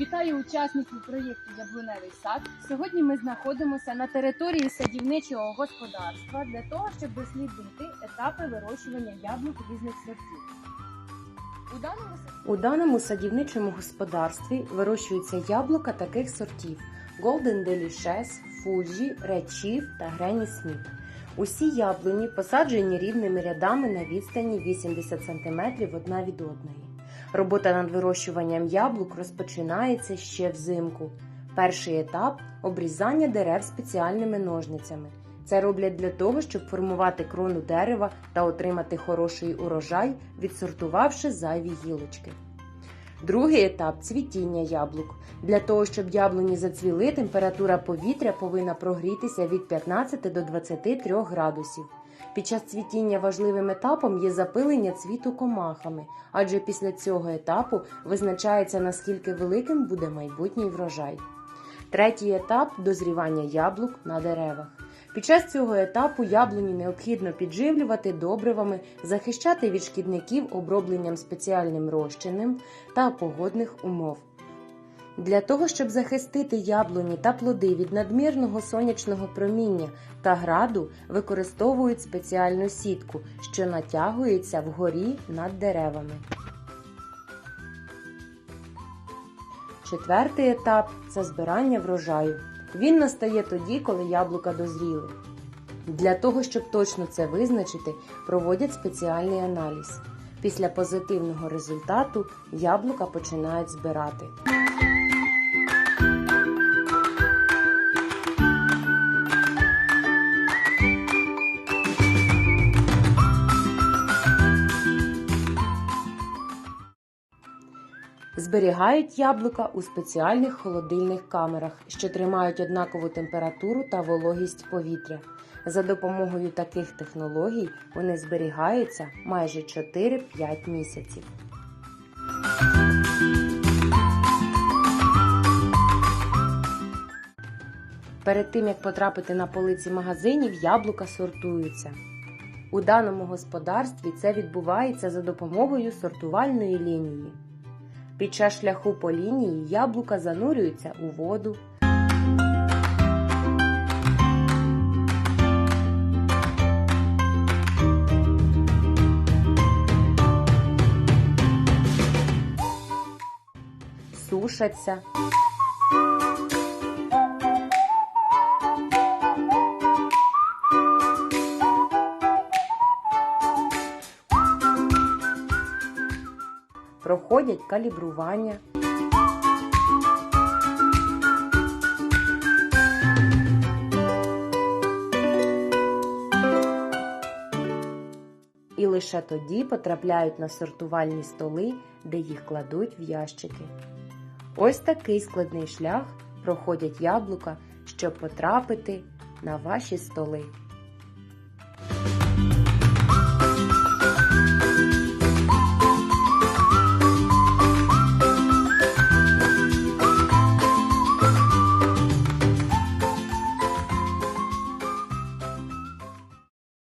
Вітаю учасників проєкту Яблуневий сад. Сьогодні ми знаходимося на території садівничого господарства для того, щоб дослідити етапи вирощування яблук різних сортів. У даному У даному садівничому господарстві вирощуються яблука таких сортів: Golden Delicious, Fuji, Red Chief та Granny Smith. Усі яблуні посаджені рівними рядами на відстані 80 см одна від одної. Робота над вирощуванням яблук розпочинається ще взимку. Перший етап обрізання дерев спеціальними ножницями. Це роблять для того, щоб формувати крону дерева та отримати хороший урожай, відсортувавши зайві гілочки. Другий етап цвітіння яблук. Для того, щоб яблуні зацвіли, температура повітря повинна прогрітися від 15 до 23 градусів. Під час цвітіння важливим етапом є запилення цвіту комахами, адже після цього етапу визначається наскільки великим буде майбутній врожай. Третій етап дозрівання яблук на деревах. Під час цього етапу яблуні необхідно підживлювати добривами, захищати від шкідників обробленням спеціальним розчинним та погодних умов. Для того, щоб захистити яблуні та плоди від надмірного сонячного проміння та граду, використовують спеціальну сітку, що натягується вгорі над деревами. Четвертий етап це збирання врожаю. Він настає тоді, коли яблука дозріли. Для того, щоб точно це визначити, проводять спеціальний аналіз. Після позитивного результату яблука починають збирати. Зберігають яблука у спеціальних холодильних камерах, що тримають однакову температуру та вологість повітря. За допомогою таких технологій вони зберігаються майже 4-5 місяців. Перед тим як потрапити на полиці магазинів, яблука сортуються. У даному господарстві це відбувається за допомогою сортувальної лінії. Під час шляху по лінії яблука занурюються у воду. Сушаться. Проходять калібрування. І лише тоді потрапляють на сортувальні столи, де їх кладуть в ящики. Ось такий складний шлях проходять яблука, щоб потрапити на ваші столи.